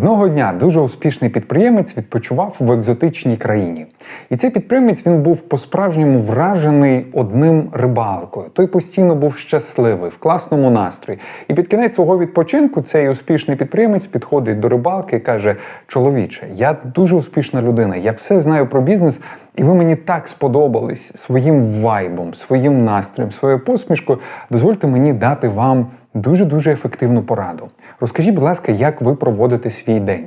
Одного дня дуже успішний підприємець відпочивав в екзотичній країні. І цей підприємець він був по-справжньому вражений одним рибалкою. Той постійно був щасливий, в класному настрої. І під кінець свого відпочинку цей успішний підприємець підходить до рибалки і каже: Чоловіче, я дуже успішна людина, я все знаю про бізнес, і ви мені так сподобались своїм вайбом, своїм настроєм, своєю посмішкою. Дозвольте мені дати вам дуже-дуже ефективну пораду. Розкажіть, будь ласка, як ви проводите свій день?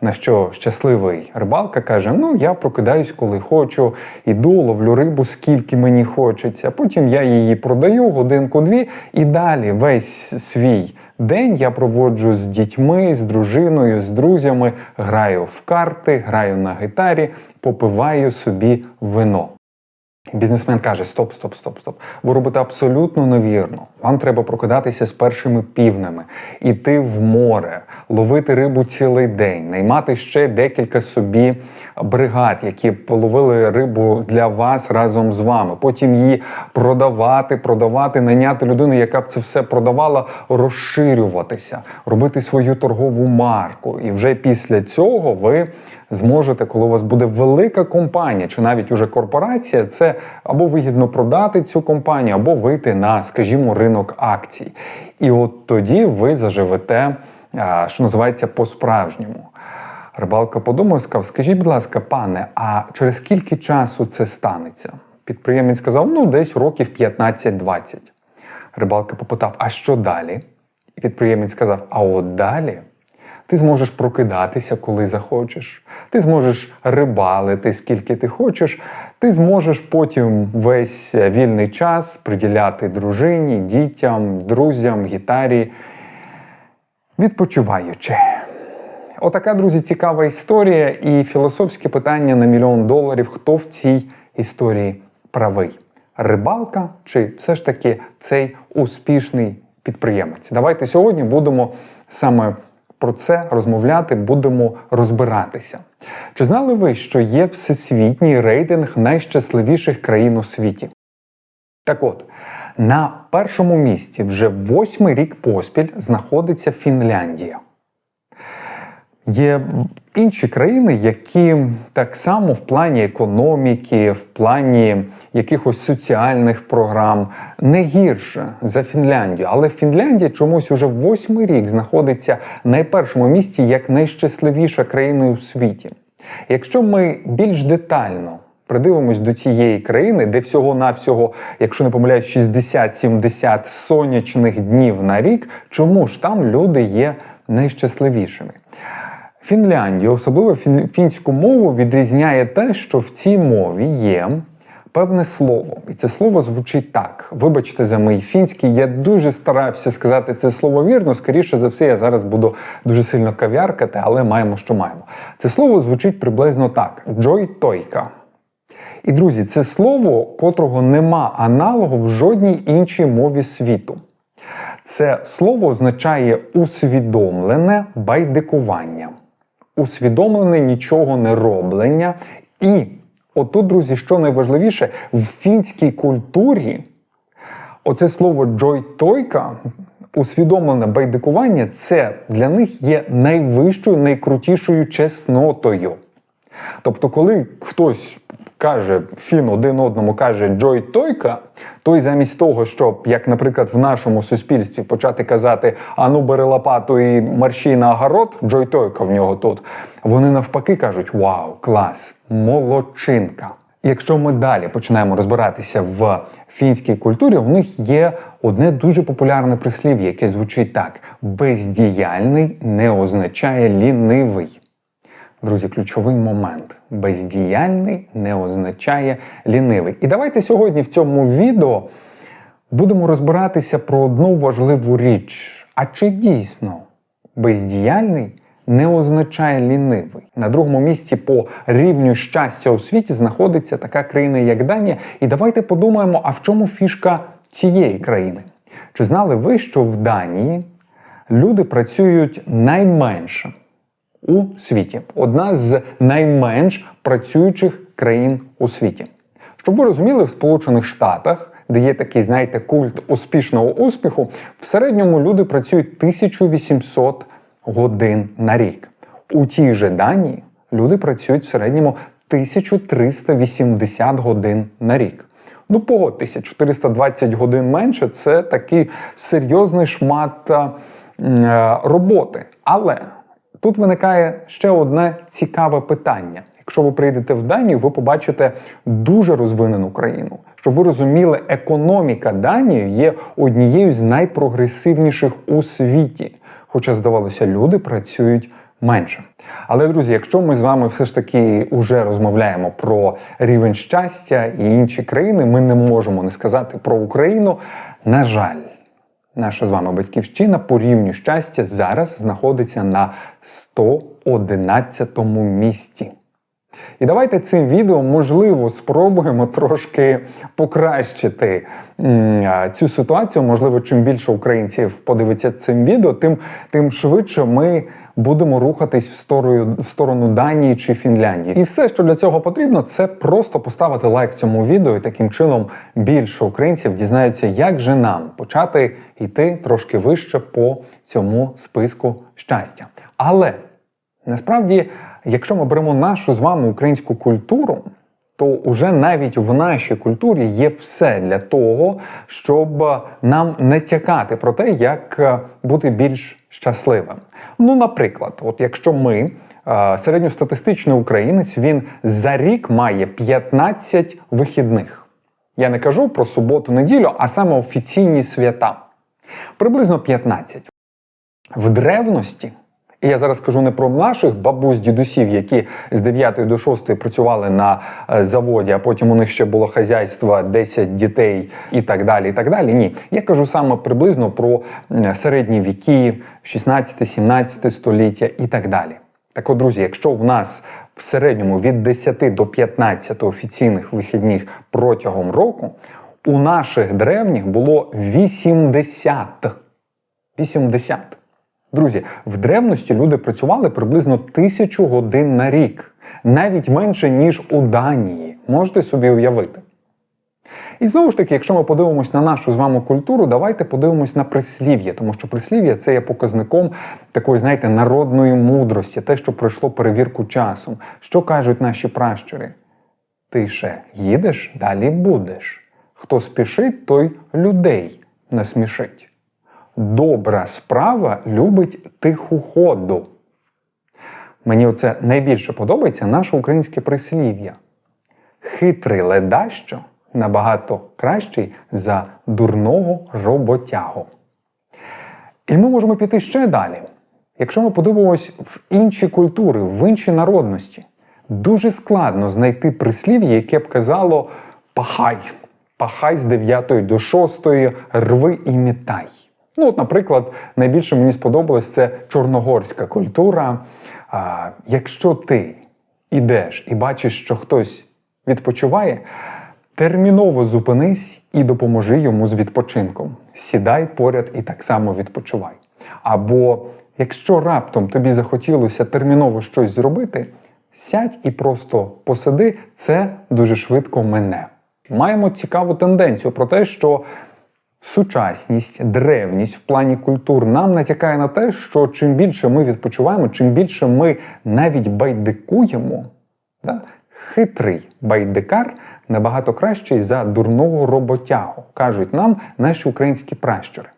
На що щасливий рибалка каже: Ну, я прокидаюсь, коли хочу, іду, ловлю рибу, скільки мені хочеться. Потім я її продаю годинку-дві, і далі весь свій день я проводжу з дітьми, з дружиною, з друзями, граю в карти, граю на гітарі, попиваю собі вино. Бізнесмен каже: Стоп, стоп, стоп, стоп. Ви робите абсолютно невірно. Вам треба прокидатися з першими півнями, іти в море, ловити рибу цілий день, наймати ще декілька собі бригад, які половили рибу для вас разом з вами. Потім її продавати, продавати, найняти людину, яка б це все продавала, розширюватися, робити свою торгову марку. І вже після цього ви зможете, коли у вас буде велика компанія, чи навіть уже корпорація, це або вигідно продати цю компанію, або вийти на, скажімо, ринок акцій. І от тоді ви заживете, що називається, по-справжньому. Рибалка подумав, сказав: скажіть, будь ласка, пане, а через скільки часу це станеться? Підприємець сказав, ну десь років 15-20. Рибалка попитав, а що далі? І підприємець сказав: А от далі ти зможеш прокидатися, коли захочеш. Ти зможеш рибалити, скільки ти хочеш. Ти зможеш потім весь вільний час приділяти дружині, дітям, друзям, гітарі, відпочиваючи. Отака, друзі, цікава історія і філософське питання на мільйон доларів. Хто в цій історії правий? Рибалка чи все ж таки цей успішний підприємець? Давайте сьогодні будемо саме про це розмовляти, будемо розбиратися. Чи знали ви, що є всесвітній рейтинг найщасливіших країн у світі? Так от, на першому місці вже восьмий рік поспіль знаходиться Фінляндія. Є інші країни, які так само в плані економіки, в плані якихось соціальних програм не гірше за Фінляндію. Але Фінляндія чомусь уже восьмий рік знаходиться на першому місці як найщасливіша країна у світі. Якщо ми більш детально придивимось до цієї країни, де всього-навсього, якщо не помиляюсь, 60-70 сонячних днів на рік, чому ж там люди є найщасливішими? Фінляндію, особливо фінську мову, відрізняє те, що в цій мові є певне слово. І це слово звучить так. Вибачте за мій фінський, я дуже старався сказати це слово вірно. Скоріше за все, я зараз буду дуже сильно кав'яркати, але маємо, що маємо. Це слово звучить приблизно так: джой-тойка. І, друзі, це слово, котрого нема аналогу в жодній іншій мові світу. Це слово означає усвідомлене байдикування усвідомлене нічого не роблення. І отут, друзі, що найважливіше, в фінській культурі оце слово джой-тойка, усвідомлене байдикування, це для них є найвищою, найкрутішою чеснотою. Тобто, коли хтось каже, фін один одному каже Джой Тойка, той замість того, щоб, як, наприклад, в нашому суспільстві почати казати Ану, бери лопату і марші на огород, Джой Тойка в нього тут, вони навпаки кажуть: Вау, клас, молодчинка. Якщо ми далі починаємо розбиратися в фінській культурі, у них є одне дуже популярне прислів'я, яке звучить так: бездіяльний не означає лінивий. Друзі, ключовий момент. Бездіяльний не означає лінивий. І давайте сьогодні в цьому відео будемо розбиратися про одну важливу річ. А чи дійсно бездіяльний не означає лінивий? На другому місці по рівню щастя у світі знаходиться така країна, як Данія. І давайте подумаємо, а в чому фішка цієї країни? Чи знали ви, що в Данії люди працюють найменше? У світі одна з найменш працюючих країн у світі. Щоб ви розуміли, в Сполучених Штатах, де є такий, знаєте, культ успішного успіху, в середньому люди працюють 1800 годин на рік. У тій же Данії люди працюють в середньому 1380 годин на рік. Ну, погодьтеся, 420 годин менше це такий серйозний шмат е, роботи. Але тут виникає ще одне цікаве питання. Якщо ви прийдете в Данію, ви побачите дуже розвинену країну. Щоб ви розуміли, економіка Данії є однією з найпрогресивніших у світі. Хоча, здавалося, люди працюють менше. Але, друзі, якщо ми з вами все ж таки вже розмовляємо про рівень щастя і інші країни, ми не можемо не сказати про Україну. На жаль, наша з вами батьківщина по рівню щастя зараз знаходиться на 111 місці. І давайте цим відео, можливо, спробуємо трошки покращити цю ситуацію. Можливо, чим більше українців подивиться цим відео, тим, тим швидше ми будемо рухатись в сторону, в сторону Данії чи Фінляндії. І все, що для цього потрібно, це просто поставити лайк цьому відео, і таким чином більше українців дізнаються, як же нам почати йти трошки вище по цьому списку щастя. Але Насправді, якщо ми беремо нашу з вами українську культуру, то уже навіть в нашій культурі є все для того, щоб нам не тякати про те, як е, бути більш щасливим. Ну, наприклад, от якщо ми е, середньостатистичний українець, він за рік має 15 вихідних. Я не кажу про суботу, неділю, а саме офіційні свята. Приблизно 15. В древності і я зараз кажу не про наших бабусь, дідусів, які з 9 до 6 працювали на е, заводі, а потім у них ще було хазяйство, 10 дітей і так далі. і так далі. Ні, я кажу саме приблизно про середні віки, 16-17 століття і так далі. Так от, друзі, якщо в нас в середньому від 10 до 15 офіційних вихідних протягом року, у наших древніх було 80. 80. Друзі, в древності люди працювали приблизно тисячу годин на рік, навіть менше, ніж у Данії. Можете собі уявити. І знову ж таки, якщо ми подивимось на нашу з вами культуру, давайте подивимось на прислів'я, тому що прислів'я це є показником такої, знаєте, народної мудрості, те, що пройшло перевірку часом. Що кажуть наші пращури? Ти ще їдеш, далі будеш. Хто спішить, той людей насмішить. Добра справа любить тиху ходу. Мені оце найбільше подобається наше українське прислів'я. Хитрий ледащо набагато кращий за дурного роботягу. І ми можемо піти ще далі. Якщо ми подивимось в інші культури, в інші народності, дуже складно знайти прислів'я, яке б казало пахай, пахай з 9 до 6, рви і мітай. Ну, от, наприклад, найбільше мені сподобалось це чорногорська культура. А, якщо ти йдеш і бачиш, що хтось відпочиває, терміново зупинись і допоможи йому з відпочинком. Сідай поряд і так само відпочивай. Або якщо раптом тобі захотілося терміново щось зробити, сядь і просто посиди, це дуже швидко мене. Маємо цікаву тенденцію про те, що сучасність, древність в плані культур нам натякає на те, що чим більше ми відпочиваємо, чим більше ми навіть байдикуємо, да, хитрий байдикар набагато кращий за дурного роботягу, кажуть нам наші українські пращури.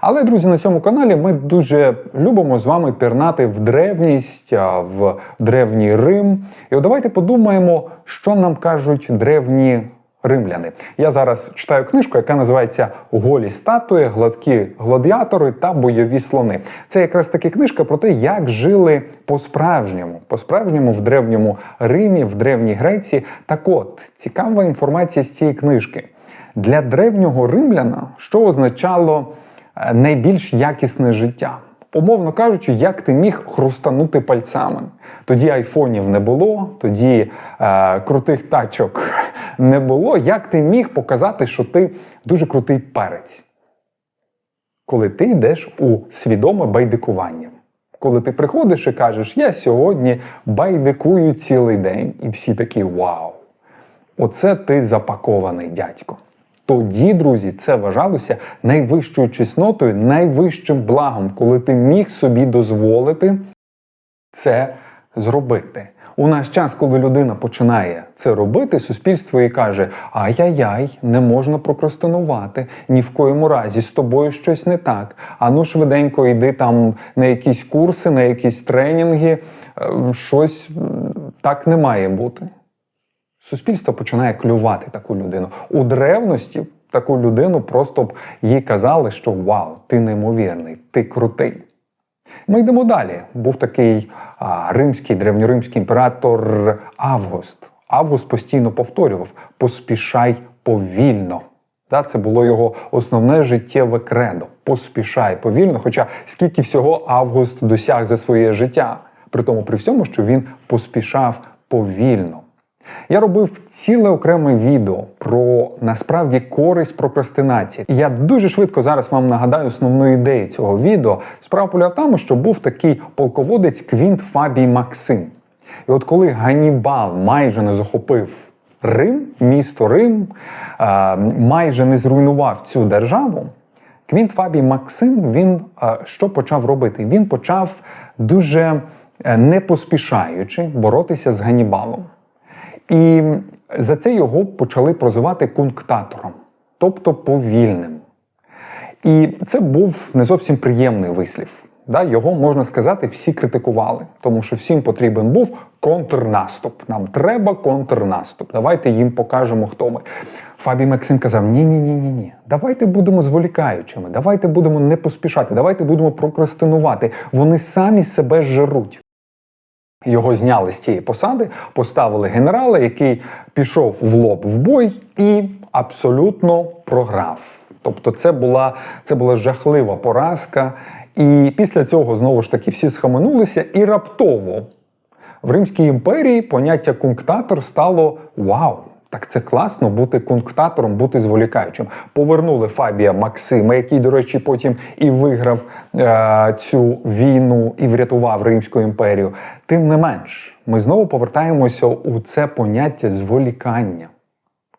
Але, друзі, на цьому каналі ми дуже любимо з вами пірнати в древність, в древній Рим. І от давайте подумаємо, що нам кажуть древні римляни. Я зараз читаю книжку, яка називається Голі статуї, гладкі гладіатори та бойові слони. Це якраз таки книжка про те, як жили по-справжньому, по-справжньому в древньому Римі, в древній Греції. Так от, цікава інформація з цієї книжки. Для древнього римляна, що означало е, найбільш якісне життя. Умовно кажучи, як ти міг хрустанути пальцями. Тоді айфонів не було, тоді е, крутих тачок не було. Як ти міг показати, що ти дуже крутий перець? Коли ти йдеш у свідоме байдикування. Коли ти приходиш і кажеш, я сьогодні байдикую цілий день, і всі такі вау! Оце ти запакований дядько. Тоді, друзі, це вважалося найвищою чеснотою, найвищим благом, коли ти міг собі дозволити це зробити. У наш час, коли людина починає це робити, суспільство їй каже: ай-яй-яй, не можна прокрастинувати, ні в коєму разі з тобою щось не так. Ану швиденько йди там на якісь курси, на якісь тренінги. Е, Щось так не має бути. Суспільство починає клювати таку людину. У древності таку людину просто б їй казали, що вау, ти неймовірний, ти крутий. Ми йдемо далі. Був такий а, римський древньоримський імператор Август. Август постійно повторював: поспішай повільно. Це було його основне життєве кредо. Поспішай повільно. Хоча скільки всього Август досяг за своє життя, при тому при всьому, що він поспішав повільно. Я робив ціле окреме відео про насправді користь прокрастинації. Я дуже швидко зараз вам нагадаю основну ідею цього відео. Справа полягає в тому, що був такий полководець Квінт Фабій Максим. І от коли Ганібал майже не захопив Рим, місто Рим, е, майже не зруйнував цю державу, Квінт Фабій Максим він е, що почав робити? Він почав дуже е, не поспішаючи боротися з Ганібалом. І за це його почали прозивати кунктатором, тобто повільним. І це був не зовсім приємний вислів. Да, його можна сказати, всі критикували, тому що всім потрібен був контрнаступ. Нам треба контрнаступ. Давайте їм покажемо, хто ми. Фабій Максим казав: ні, ні, ні, ні, ні. Давайте будемо зволікаючими, давайте будемо не поспішати, давайте будемо прокрастинувати. Вони самі себе жеруть. Його зняли з цієї посади, поставили генерала, який пішов в лоб в бой і абсолютно програв. Тобто, це була, це була жахлива поразка. І після цього знову ж таки всі схаменулися, і раптово в Римській імперії поняття кунктатор стало вау! Так це класно бути кунктатором, бути зволікаючим. Повернули Фабія Максима, який, до речі, потім і виграв е- цю війну і врятував Римську імперію. Тим не менш, ми знову повертаємося у це поняття зволікання.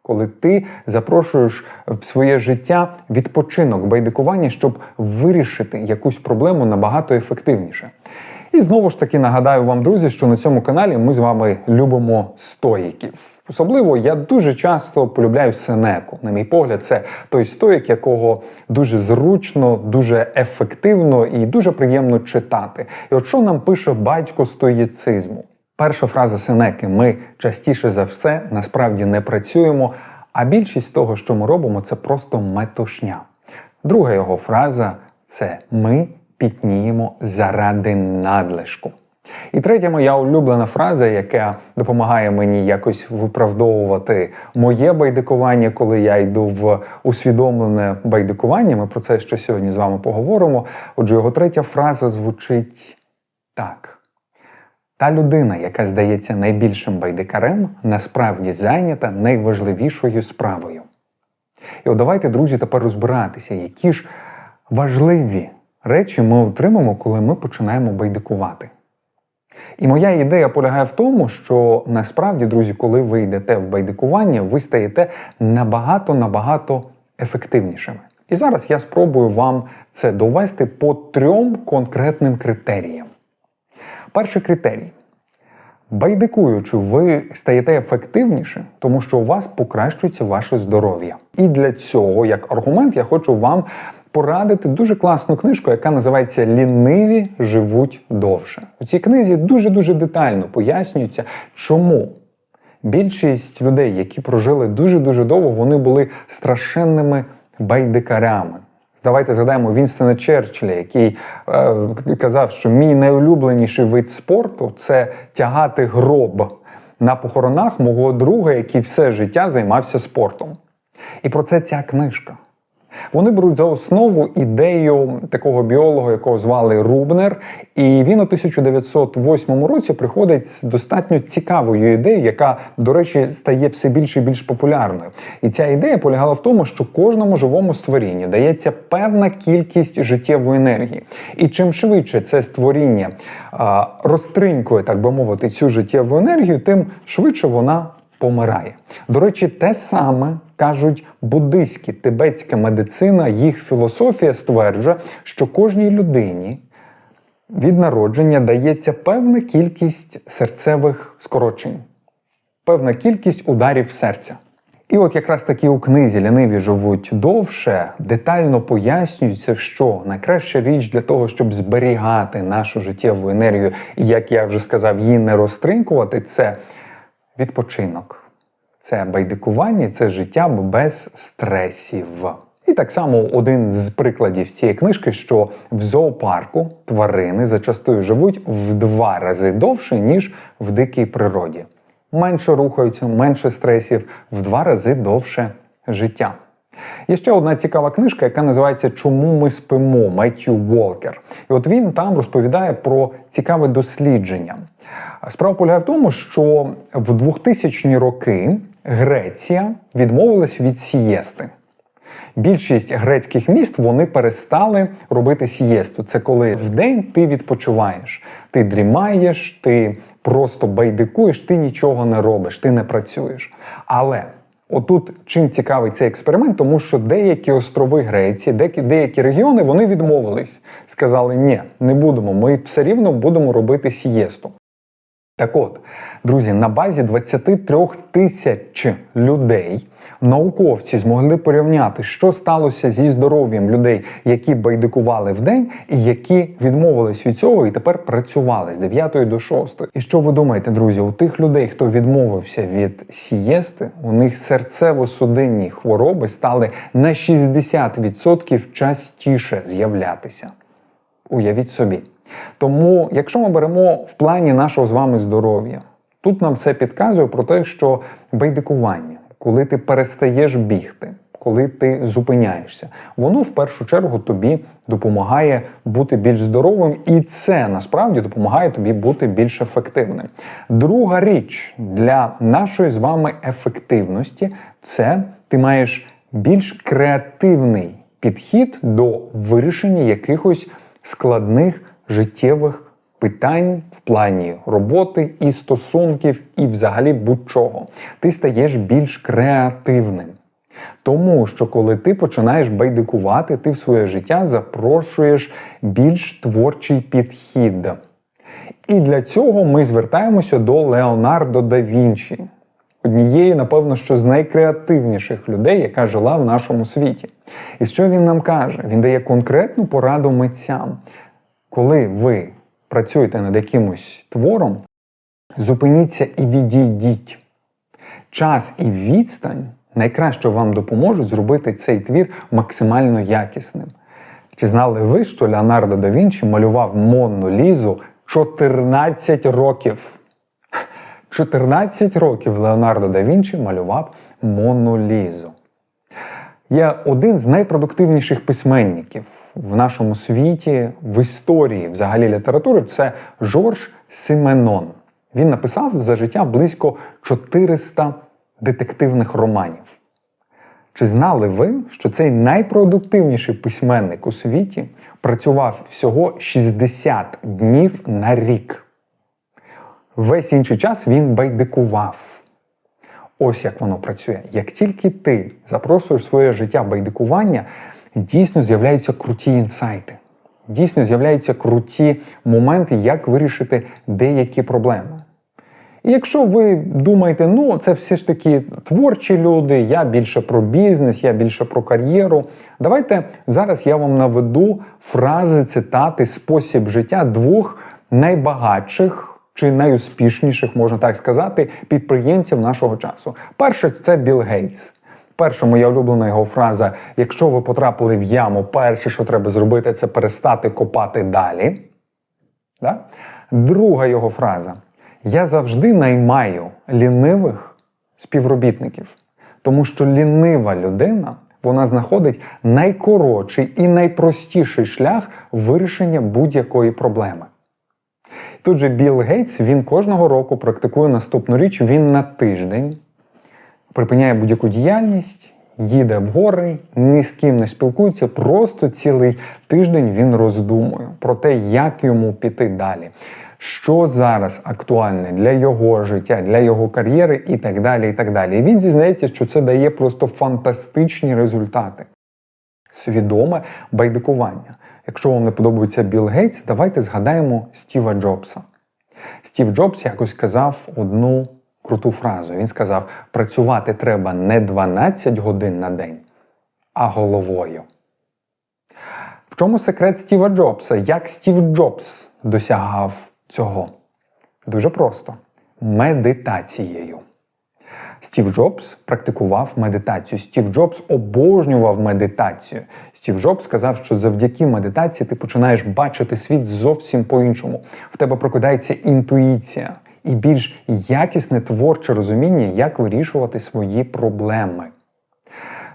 Коли ти запрошуєш в своє життя відпочинок, байдикування, щоб вирішити якусь проблему набагато ефективніше. І знову ж таки нагадаю вам, друзі, що на цьому каналі ми з вами любимо стоїків. Особливо я дуже часто полюбляю Сенеку. На мій погляд, це той стоїк, якого дуже зручно, дуже ефективно і дуже приємно читати. І от що нам пише батько стоїцизму? Перша фраза Сенеки: ми частіше за все насправді не працюємо, а більшість того, що ми робимо, це просто метушня. Друга його фраза це ми пітніємо заради надлишку. І третя моя улюблена фраза, яка допомагає мені якось виправдовувати моє байдикування, коли я йду в усвідомлене байдикування. Ми про це ще сьогодні з вами поговоримо. Отже, його третя фраза звучить так. Та людина, яка здається найбільшим байдикарем, насправді зайнята найважливішою справою. І от давайте, друзі, тепер розбиратися, які ж важливі речі ми отримаємо, коли ми починаємо байдикувати. І моя ідея полягає в тому, що насправді, друзі, коли ви йдете в байдикування, ви стаєте набагато-набагато ефективнішими. І зараз я спробую вам це довести по трьом конкретним критеріям. Перший критерій. Байдикуючи, ви стаєте ефективніше, тому що у вас покращується ваше здоров'я. І для цього, як аргумент, я хочу вам порадити дуже класну книжку, яка називається Ліниві живуть довше. У цій книзі дуже-дуже детально пояснюється, чому більшість людей, які прожили дуже-дуже довго, вони були страшенними байдикарями. Давайте згадаємо Вінстона Черчилля, який е, казав, що мій найулюбленіший вид спорту це тягати гроб на похоронах мого друга, який все життя займався спортом. І про це ця книжка. Вони беруть за основу ідею такого біолога, якого звали Рубнер, і він у 1908 році приходить з достатньо цікавою ідеєю, яка, до речі, стає все більше і більш популярною. І ця ідея полягала в тому, що кожному живому створінню дається певна кількість життєвої енергії. І чим швидше це створіння розтринькує, так би мовити, цю життєву енергію, тим швидше вона помирає. До речі, те саме кажуть буддистські, тибетська медицина, їх філософія стверджує, що кожній людині від народження дається певна кількість серцевих скорочень, певна кількість ударів серця. І от якраз таки у книзі ляниві живуть довше, детально пояснюється, що найкраща річ для того, щоб зберігати нашу життєву енергію, і як я вже сказав, її не розтринкувати, це відпочинок, це байдикування, це життя без стресів. І так само один з прикладів цієї книжки, що в зоопарку тварини зачастую живуть в два рази довше, ніж в дикій природі. Менше рухаються, менше стресів, в два рази довше життя. Є ще одна цікава книжка, яка називається Чому ми спимо Меттью Волкер. І от він там розповідає про цікаве дослідження. Справа полягає в тому, що в 2000-ні роки Греція відмовилась від сієсти. Більшість грецьких міст вони перестали робити сієсту. Це коли вдень ти відпочиваєш, ти дрімаєш, ти просто байдикуєш, ти нічого не робиш, ти не працюєш. Але отут чим цікавий цей експеримент, тому що деякі острови Греції, деякі, деякі регіони вони відмовились, сказали, ні, не будемо, ми все рівно будемо робити сієсту. Так от, друзі, на базі 23 тисяч людей науковці змогли порівняти, що сталося зі здоров'ям людей, які байдикували в день, і які відмовились від цього і тепер працювали з 9 до 6. І що ви думаєте, друзі? У тих людей, хто відмовився від сієсти, у них серцево-судинні хвороби стали на 60% частіше з'являтися. Уявіть собі. Тому, якщо ми беремо в плані нашого з вами здоров'я, тут нам все підказує про те, що байдикування, коли ти перестаєш бігти, коли ти зупиняєшся, воно в першу чергу тобі допомагає бути більш здоровим, і це насправді допомагає тобі бути більш ефективним. Друга річ для нашої з вами ефективності це ти маєш більш креативний підхід до вирішення якихось складних життєвих питань в плані роботи і стосунків, і взагалі будь-чого. Ти стаєш більш креативним. Тому що коли ти починаєш байдикувати, ти в своє життя запрошуєш більш творчий підхід. І для цього ми звертаємося до Леонардо да Вінчі, однієї, напевно, що з найкреативніших людей, яка жила в нашому світі. І що він нам каже? Він дає конкретну пораду митцям. Коли ви працюєте над якимось твором, зупиніться і відійдіть. Час і відстань найкраще вам допоможуть зробити цей твір максимально якісним. Чи знали ви, що Леонардо да Вінчі малював Монну Лізу 14 років? 14 років Леонардо да Вінчі малював Монну Лізу. Є один з найпродуктивніших письменників в нашому світі, в історії взагалі літератури, це Жорж Сименон. Він написав за життя близько 400 детективних романів. Чи знали ви, що цей найпродуктивніший письменник у світі працював всього 60 днів на рік? Весь інший час він байдикував. Ось як воно працює. Як тільки ти запрошуєш своє життя байдикування, дійсно з'являються круті інсайти, дійсно з'являються круті моменти, як вирішити деякі проблеми. І якщо ви думаєте, ну це все ж таки творчі люди, я більше про бізнес, я більше про кар'єру. Давайте зараз я вам наведу фрази, цитати, спосіб життя двох найбагатших чи найуспішніших, можна так сказати, підприємців нашого часу. Перше це Білл Гейтс. Перша моя улюблена його фраза: якщо ви потрапили в яму, перше, що треба зробити, це перестати копати далі. Да? Друга його фраза: Я завжди наймаю лінивих співробітників, тому що лінива людина вона знаходить найкоротший і найпростіший шлях вирішення будь-якої проблеми. Тут же Білл Гейтс він кожного року практикує наступну річ: він на тиждень припиняє будь-яку діяльність, їде в гори, ні з ким не спілкується, просто цілий тиждень він роздумує про те, як йому піти далі. Що зараз актуальне для його життя, для його кар'єри і так далі. І так далі. І він зізнається, що це дає просто фантастичні результати. Свідоме байдикування. Якщо вам не подобається Білл Гейтс, давайте згадаємо Стіва Джобса. Стів Джобс якось сказав одну круту фразу. Він сказав: працювати треба не 12 годин на день, а головою. В чому секрет Стіва Джобса? Як Стів Джобс досягав цього? Дуже просто медитацією. Стів Джобс практикував медитацію. Стів Джобс обожнював медитацію. Стів Джобс сказав, що завдяки медитації ти починаєш бачити світ зовсім по-іншому. В тебе прокидається інтуїція і більш якісне творче розуміння, як вирішувати свої проблеми.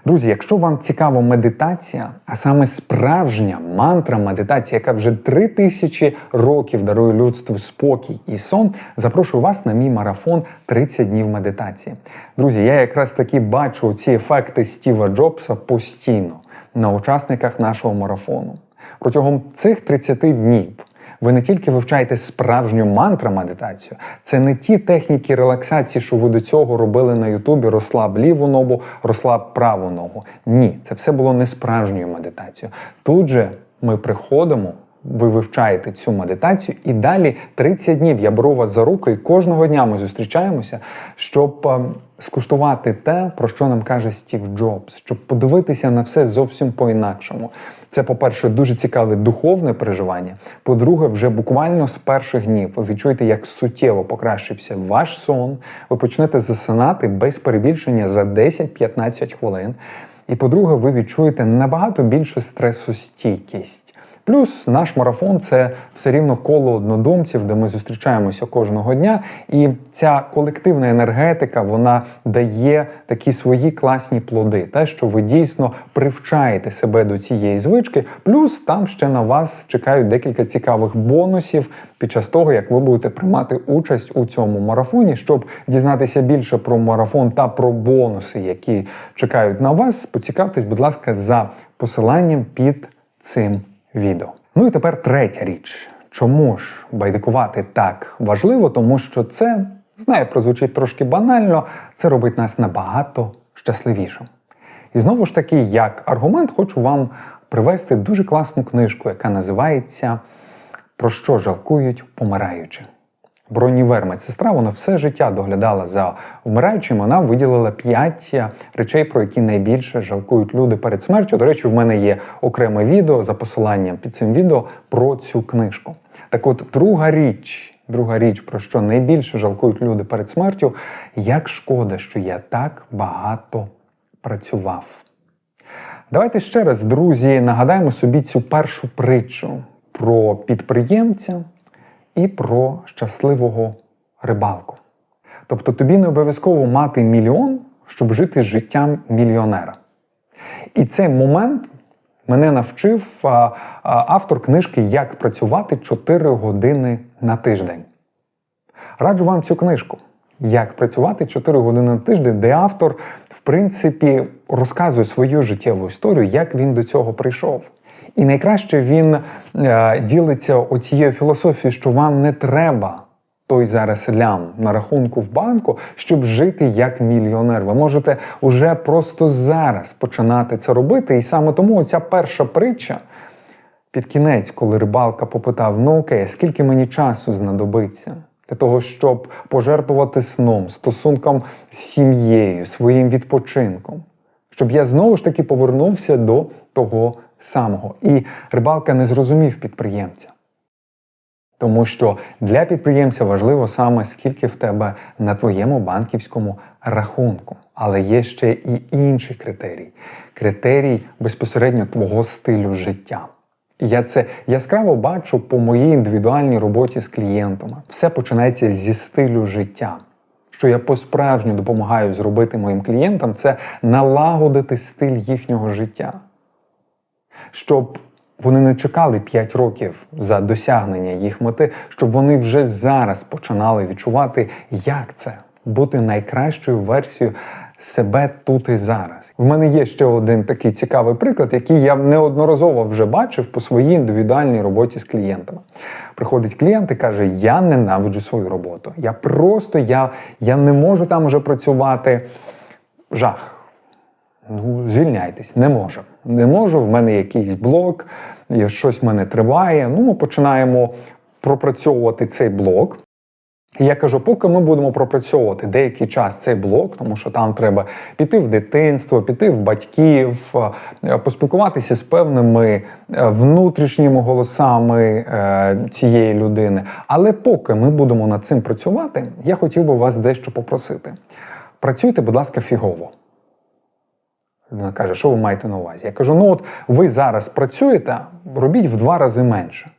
Друзі, якщо вам цікава медитація, а саме справжня мантра медитації, яка вже три тисячі років дарує людству спокій і сон, запрошую вас на мій марафон «30 днів медитації. Друзі, я якраз таки бачу ці ефекти Стіва Джобса постійно на учасниках нашого марафону. Протягом цих 30 днів ви не тільки вивчаєте справжню мантра медитацію, це не ті техніки релаксації, що ви до цього робили на Ютубі, розслаб ліву ногу, розслаб праву ногу. Ні, це все було не справжньою медитацією. Тут же ми приходимо. Ви вивчаєте цю медитацію, і далі 30 днів я беру вас за руку, і кожного дня ми зустрічаємося, щоб е, скуштувати те, про що нам каже Стів Джобс, щоб подивитися на все зовсім по-інакшому. Це, по-перше, дуже цікаве духовне переживання. По-друге, вже буквально з перших днів ви відчуєте, як суттєво покращився ваш сон. Ви почнете засинати без перебільшення за 10-15 хвилин. І по-друге, ви відчуєте набагато більшу стресостійкість. Плюс наш марафон це все рівно коло однодумців, де ми зустрічаємося кожного дня. І ця колективна енергетика вона дає такі свої класні плоди, те, що ви дійсно привчаєте себе до цієї звички. Плюс там ще на вас чекають декілька цікавих бонусів під час того, як ви будете приймати участь у цьому марафоні. Щоб дізнатися більше про марафон та про бонуси, які чекають на вас, поцікавтесь, будь ласка, за посиланням під цим відео. Ну і тепер третя річ. Чому ж байдикувати так важливо? Тому що це, знаю, прозвучить трошки банально, це робить нас набагато щасливішим. І знову ж таки, як аргумент, хочу вам привести дуже класну книжку, яка називається Про що жалкують помираючи. Бронівер медсестра, вона все життя доглядала за вмираючим. Вона виділила п'ять речей, про які найбільше жалкують люди перед смертю. До речі, в мене є окреме відео за посиланням під цим відео про цю книжку. Так от, друга річ, друга річ, про що найбільше жалкують люди перед смертю, як шкода, що я так багато працював. Давайте ще раз, друзі, нагадаємо собі цю першу притчу про підприємця і про щасливого рибалку. Тобто тобі не обов'язково мати мільйон, щоб жити життям мільйонера. І цей момент мене навчив автор книжки Як працювати 4 години на тиждень. Раджу вам цю книжку. Як працювати 4 години на тиждень, де автор, в принципі, розказує свою життєву історію, як він до цього прийшов. І найкраще він е, ділиться оцією філософією, що вам не треба той зараз лям на рахунку в банку, щоб жити як мільйонер. Ви можете уже просто зараз починати це робити. І саме тому оця перша притча під кінець, коли рибалка попитав: ну окей, скільки мені часу знадобиться? Для того, щоб пожертвувати сном, стосунком з сім'єю, своїм відпочинком, щоб я знову ж таки повернувся до того самого. І рибалка не зрозумів підприємця. Тому що для підприємця важливо саме скільки в тебе на твоєму банківському рахунку. Але є ще і інший критерій критерій безпосередньо твого стилю життя. І я це яскраво бачу по моїй індивідуальній роботі з клієнтами. Все починається зі стилю життя. Що я по-справжньому допомагаю зробити моїм клієнтам, це налагодити стиль їхнього життя щоб вони не чекали 5 років за досягнення їх мети, щоб вони вже зараз починали відчувати, як це бути найкращою версією себе тут і зараз. В мене є ще один такий цікавий приклад, який я неодноразово вже бачив по своїй індивідуальній роботі з клієнтами. Приходить клієнт і каже: Я ненавиджу свою роботу. Я просто я, я не можу там уже працювати. Жах Ну, звільняйтесь, не можу. Не можу, в мене якийсь блок, щось в мене триває. Ну, ми починаємо пропрацьовувати цей блок. І я кажу, поки ми будемо пропрацьовувати деякий час цей блок, тому що там треба піти в дитинство, піти в батьків, е, поспілкуватися з певними е, внутрішніми голосами е, цієї людини. Але поки ми будемо над цим працювати, я хотів би вас дещо попросити. Працюйте, будь ласка, фігово. Людина каже, що ви маєте на увазі? Я кажу: ну от ви зараз працюєте, робіть в два рази менше.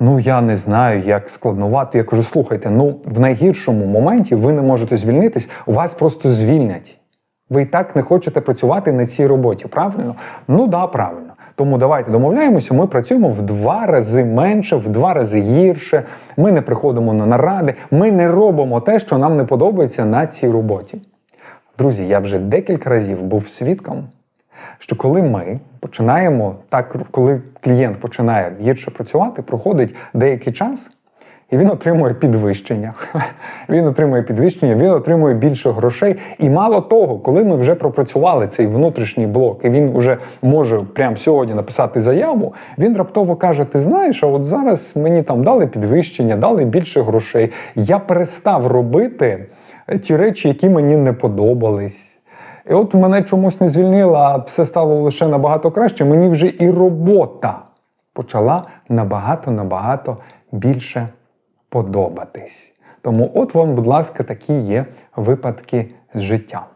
Ну, я не знаю, як складнувати. Я кажу, слухайте, ну в найгіршому моменті ви не можете звільнитись, вас просто звільнять. Ви і так не хочете працювати на цій роботі, правильно? Ну да, правильно. Тому давайте домовляємося, ми працюємо в два рази менше, в два рази гірше. Ми не приходимо на наради, ми не робимо те, що нам не подобається на цій роботі. Друзі, я вже декілька разів був свідком, що коли ми починаємо так, коли клієнт починає гірше працювати, проходить деякий час, і він отримує підвищення. Він отримує підвищення, він отримує більше грошей. І мало того, коли ми вже пропрацювали цей внутрішній блок, і він вже може прямо сьогодні написати заяву, він раптово каже: Ти знаєш, а от зараз мені там дали підвищення, дали більше грошей. Я перестав робити ті речі, які мені не подобались. І от мене чомусь не звільнило, а все стало лише набагато краще. Мені вже і робота почала набагато-набагато більше подобатись. Тому, от вам, будь ласка, такі є випадки з життя.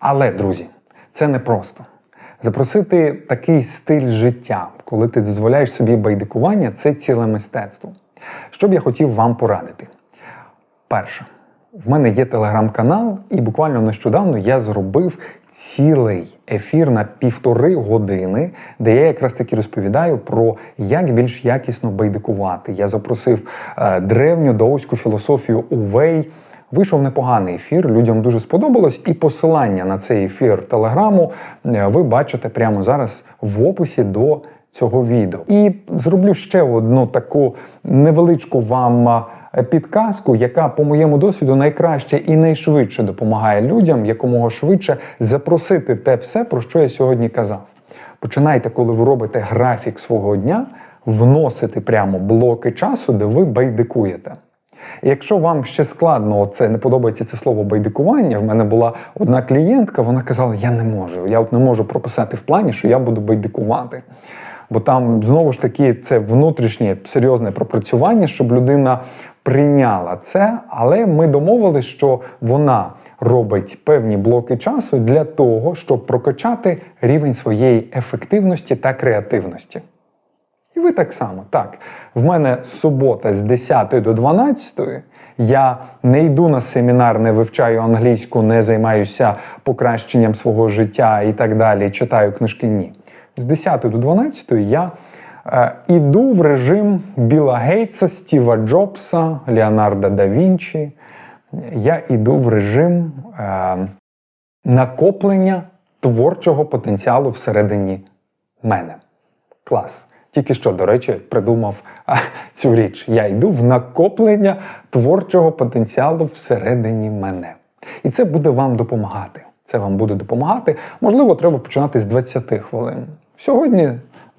Але, друзі, це не просто. Запросити такий стиль життя, коли ти дозволяєш собі байдикування, це ціле мистецтво. Що б я хотів вам порадити? Перше, в мене є телеграм-канал, і буквально нещодавно я зробив цілий ефір на півтори години, де я якраз таки розповідаю про як більш якісно байдикувати. Я запросив е, древню даоську філософію Увей. Вийшов непоганий ефір, людям дуже сподобалось, і посилання на цей ефір телеграму е, ви бачите прямо зараз в описі до цього відео. І зроблю ще одну таку невеличку вам е, підказку, яка, по моєму досвіду, найкраще і найшвидше допомагає людям якомога швидше запросити те все, про що я сьогодні казав. Починайте, коли ви робите графік свого дня, вносити прямо блоки часу, де ви байдикуєте. Якщо вам ще складно це не подобається це слово байдикування, в мене була одна клієнтка, вона казала: Я не можу, я от не можу прописати в плані, що я буду байдикувати. Бо там знову ж таки це внутрішнє серйозне пропрацювання, щоб людина прийняла це. Але ми домовились, що вона робить певні блоки часу для того, щоб прокачати рівень своєї ефективності та креативності. І ви так само. Так, в мене субота з 10 до 12. Я не йду на семінар, не вивчаю англійську, не займаюся покращенням свого життя і так далі. Читаю книжки. Ні. З 10 до 12 я іду в режим Біла Гейтса, Стіва Джобса, Леонардо да Вінчі. Я іду в режим е, накоплення творчого потенціалу всередині мене. Клас. Тільки що, до речі, придумав а, цю річ. Я йду в накоплення творчого потенціалу всередині мене. І це буде вам допомагати. Це вам буде допомагати. Можливо, треба починати з 20 хвилин. Сьогодні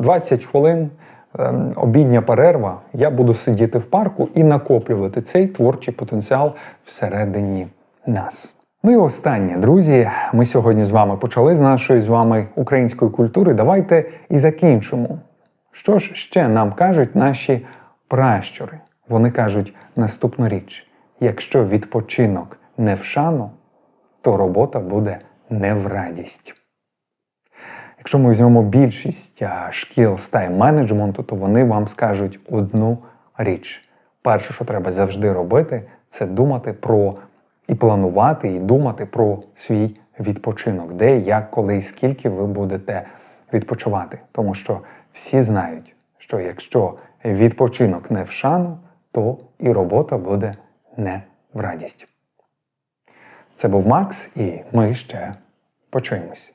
20 хвилин, ем, обідня перерва. Я буду сидіти в парку і накоплювати цей творчий потенціал всередині нас. Ну і останнє, друзі, ми сьогодні з вами почали з нашої з вами української культури. Давайте і закінчимо. Що ж ще нам кажуть наші пращури? Вони кажуть наступну річ: якщо відпочинок не в шану, то робота буде не в радість. Якщо ми візьмемо більшість шкіл з тайм-менеджменту, то вони вам скажуть одну річ. Перше, що треба завжди робити, це думати про і планувати, і думати про свій відпочинок, де, як, коли і скільки ви будете відпочивати. Тому що всі знають, що якщо відпочинок не в шану, то і робота буде не в радість. Це був Макс, і ми ще почуємось.